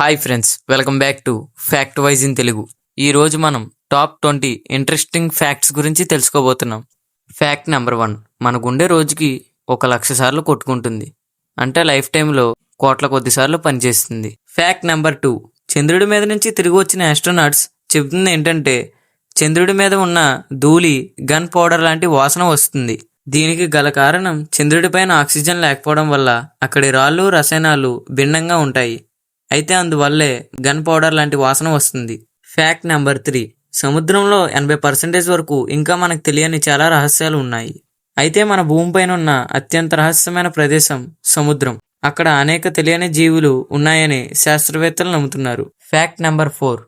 Hi friends welcome back to fact wise in Telugu. ఈ రోజు మనం టాప్ ట్వంటీ ఇంట్రెస్టింగ్ ఫ్యాక్ట్స్ గురించి తెలుసుకోబోతున్నాం. ఫ్యాక్ట్ నెంబర్ వన్ మన గుండె రోజుకి ఒక లక్ష సార్లు కొట్టుకుంటుంది. అంటే లైఫ్ టైంలో కోట్ల కొద్ది సార్లు పనిచేస్తుంది. ఫ్యాక్ట్ నెంబర్ టూ చంద్రుడి మీద నుంచి తిరిగి వచ్చిన ఆస్ట్రోనాట్స్ చెబుతుంది ఏంటంటే చంద్రుడి మీద ఉన్న ధూళి గన్ పౌడర్ లాంటి వాసన వస్తుంది. దీనికి గల కారణం చంద్రుడిపైన ఆక్సిజన్ లేకపోవడం వల్ల అక్కడి రాళ్ళు రసాయనాలు భిన్నంగా ఉంటాయి. అయితే అందువల్లే గన్ పౌడర్ లాంటి వాసన వస్తుంది. ఫ్యాక్ట్ నెంబర్ త్రీ సముద్రంలో ఎనభై పర్సెంటేజ్ వరకు ఇంకా మనకు తెలియని చాలా రహస్యాలు ఉన్నాయి. అయితే మన భూమిపైన ఉన్న అత్యంత రహస్యమైన ప్రదేశం సముద్రం. అక్కడ అనేక తెలియని జీవులు ఉన్నాయని శాస్త్రవేత్తలు నమ్ముతున్నారు. ఫ్యాక్ట్ నెంబర్ ఫోర్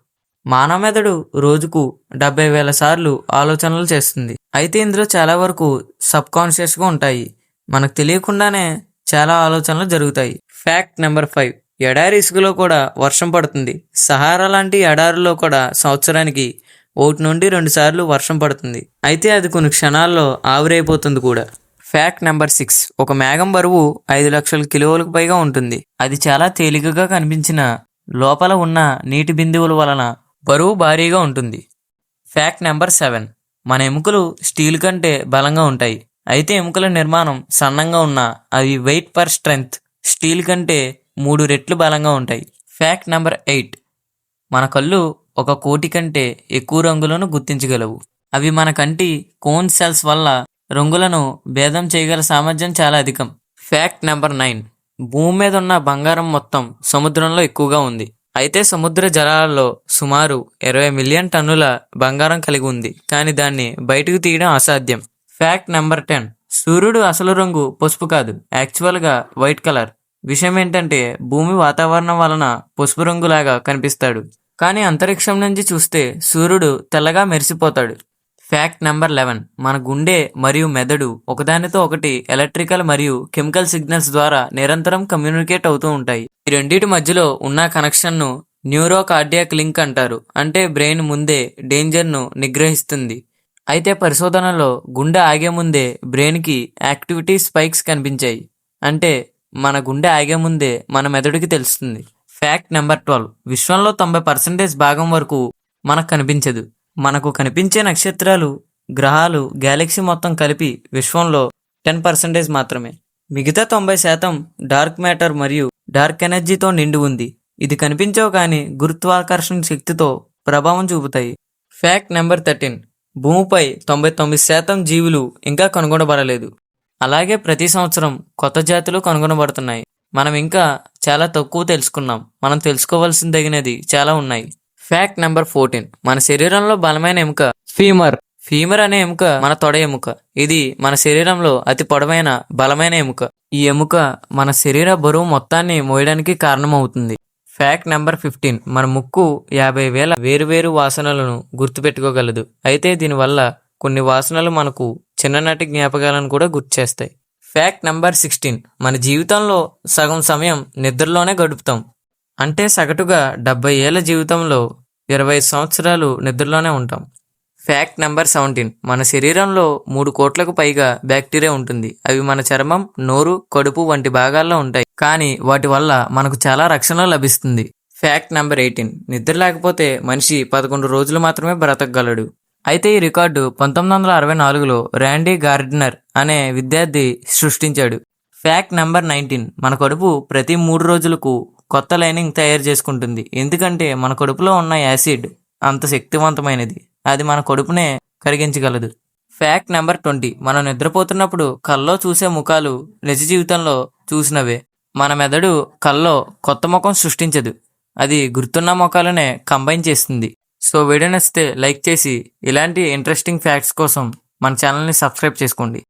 మానవ మెదడు రోజుకు డెబ్బై వేల సార్లు ఆలోచనలు చేస్తుంది. అయితే ఇందులో చాలా వరకు సబ్ కాన్షియస్గా ఉంటాయి. మనకు తెలియకుండానే చాలా ఆలోచనలు జరుగుతాయి. ఫ్యాక్ట్ నెంబర్ ఫైవ్ ఎడారి ఇసుకలో కూడా వర్షం పడుతుంది. సహారా లాంటి ఎడారిలో కూడా సంవత్సరానికి ఒకటి నుండి రెండు సార్లు వర్షం పడుతుంది. అయితే అది కొన్ని క్షణాల్లో ఆవిరైపోతుంది కూడా. Fact number six. ఒక మేఘం బరువు ఐదు లక్షల కిలోలకు పైగా ఉంటుంది. అది చాలా తేలికగా కనిపించిన లోపల ఉన్న నీటి బిందువుల వలన బరువు భారీగా ఉంటుంది. Fact number seven. మన ఎముకలు స్టీల్ కంటే బలంగా ఉంటాయి. అయితే ఎముకల నిర్మాణం సన్నంగా ఉన్న అవి వెయిట్ పర్ స్ట్రెంగ్త్. స్టీల్ కంటే మూడు రెట్లు బలంగా ఉంటాయి. ఫ్యాక్ట్ నెంబర్ ఎయిట్ మన కళ్ళు ఒక కోటి కంటే ఎక్కువ రంగులను గుర్తించగలవు. అవి మన కంటి కోన్ సెల్స్ వల్ల రంగులను భేదం చేయగల సామర్థ్యం చాలా అధికం. ఫ్యాక్ట్ నెంబర్ నైన్ భూమి మీద ఉన్న బంగారం మొత్తం సముద్రంలో ఎక్కువగా ఉంది. అయితే సముద్ర జలాలలో సుమారు ఇరవై మిలియన్ టన్నుల బంగారం కలిగి ఉంది. కానీ దాన్ని బయటకు తీయడం అసాధ్యం. ఫ్యాక్ట్ నెంబర్ టెన్ సూర్యుడు అసలు రంగు పసుపు కాదు. యాక్చువల్గా వైట్ కలర్ విషయం ఏంటంటే భూమి వాతావరణం వలన పసుపు రంగులాగా కనిపిస్తాడు. కానీ అంతరిక్షం నుంచి చూస్తే సూర్యుడు తెల్లగా మెరిసిపోతాడు. Fact number eleven. మన గుండె మరియు మెదడు ఒకదానితో ఒకటి ఎలక్ట్రికల్ మరియు కెమికల్ సిగ్నల్స్ ద్వారా నిరంతరం కమ్యూనికేట్ అవుతూ ఉంటాయి. ఈ రెండింటి మధ్యలో ఉన్న కనెక్షన్ను న్యూరో కార్డియాక్ లింక్ అంటారు. అంటే బ్రెయిన్ ముందే డేంజర్ను నిగ్రహిస్తుంది. అయితే పరిశోధనలో గుండె ఆగే ముందే బ్రెయిన్కి యాక్టివిటీ స్పైక్స్ కనిపించాయి. అంటే మన గుండె ఆగే ముందే మన మెదడుకి తెలుస్తుంది. ఫ్యాక్ట్ నెంబర్ ట్వెల్వ్ విశ్వంలో తొంభై పర్సెంటేజ్ భాగం వరకు మనకు కనిపించదు. మనకు కనిపించే నక్షత్రాలు గ్రహాలు గ్యాలక్సీ మొత్తం కలిపి విశ్వంలో టెన్ పర్సెంటేజ్ మాత్రమే. మిగతా తొంభై శాతం డార్క్ మ్యాటర్ మరియు డార్క్ ఎనర్జీతో నిండి ఉంది. ఇది కనిపించవు కానీ గురుత్వాకర్షణ శక్తితో ప్రభావం చూపుతాయి. ఫ్యాక్ట్ నెంబర్ థర్టీన్ భూమిపై తొంభై తొమ్మిది శాతం జీవులు ఇంకా కనుగొనబడలేదు. అలాగే ప్రతి సంవత్సరం కొత్త జాతులు కనుగొనబడుతున్నాయి. మనం ఇంకా చాలా తక్కువ తెలుసుకున్నాం. మనం తెలుసుకోవాల్సిన తగినది చాలా ఉన్నాయి. ఫ్యాక్ట్ నెంబర్ ఫోర్టీన్ మన శరీరంలో బలమైన ఎముక. ఫీమర్ ఫీమర్ అనే ఎముక మన తొడ ఎముక. ఇది మన శరీరంలో అతి పొడవైన బలమైన ఎముక. ఈ ఎముక మన శరీర బరువు మొత్తాన్ని మోయడానికి కారణమవుతుంది. ఫ్యాక్ట్ నెంబర్ ఫిఫ్టీన్ మన ముక్కు యాభై వేల వేరువేరు వాసనలను గుర్తుపెట్టుకోగలదు. అయితే దీనివల్ల కొన్ని వాసనలు మనకు చిన్ననాటి జ్ఞాపకాలను కూడా గుర్తు చేస్తాయి ఫ్యాక్ట్ నెంబర్ సిక్స్టీన్ మన జీవితంలో సగం సమయం నిద్రలోనే గడుపుతాం. అంటే సగటుగా డెబ్బై ఏళ్ళ జీవితంలో ఇరవై సంవత్సరాలు నిద్రలోనే ఉంటాం. ఫ్యాక్ట్ నెంబర్ సెవెంటీన్ మన శరీరంలో మూడు కోట్లకు పైగా బ్యాక్టీరియా ఉంటుంది. అవి మన చర్మం నోరు కడుపు వంటి భాగాల్లో ఉంటాయి. కానీ వాటి వల్ల మనకు చాలా రక్షణ లభిస్తుంది. ఫ్యాక్ట్ నెంబర్ ఎయిటీన్ నిద్ర లేకపోతే మనిషి పదకొండు రోజులు మాత్రమే బ్రతకగలడు. అయితే ఈ రికార్డు పంతొమ్మిది వందల అరవై నాలుగులో ర్యాండీ గార్డినర్ అనే విద్యార్థి సృష్టించాడు. ఫ్యాక్ట్ నెంబర్ నైన్టీన్ మన కడుపు ప్రతి మూడు రోజులకు కొత్త లైనింగ్ తయారు చేసుకుంటుంది. ఎందుకంటే మన కడుపులో ఉన్న యాసిడ్ అంత శక్తివంతమైనది. అది మన కడుపునే కరిగించగలదు. ఫ్యాక్ట్ నెంబర్ ట్వంటీ మనం నిద్రపోతున్నప్పుడు కల్లో చూసే ముఖాలు నిజ జీవితంలో చూసినవే. మన మెదడు కల్లో కొత్త ముఖం సృష్టించదు. అది గుర్తున్న ముఖాలనే కంబైన్ చేస్తుంది. సో వీడియో నచ్చితే లైక్ చేసి ఇలాంటి ఇంట్రెస్టింగ్ ఫ్యాక్ట్స్ కోసం మన ఛానల్ని సబ్స్క్రైబ్ చేసుకోండి.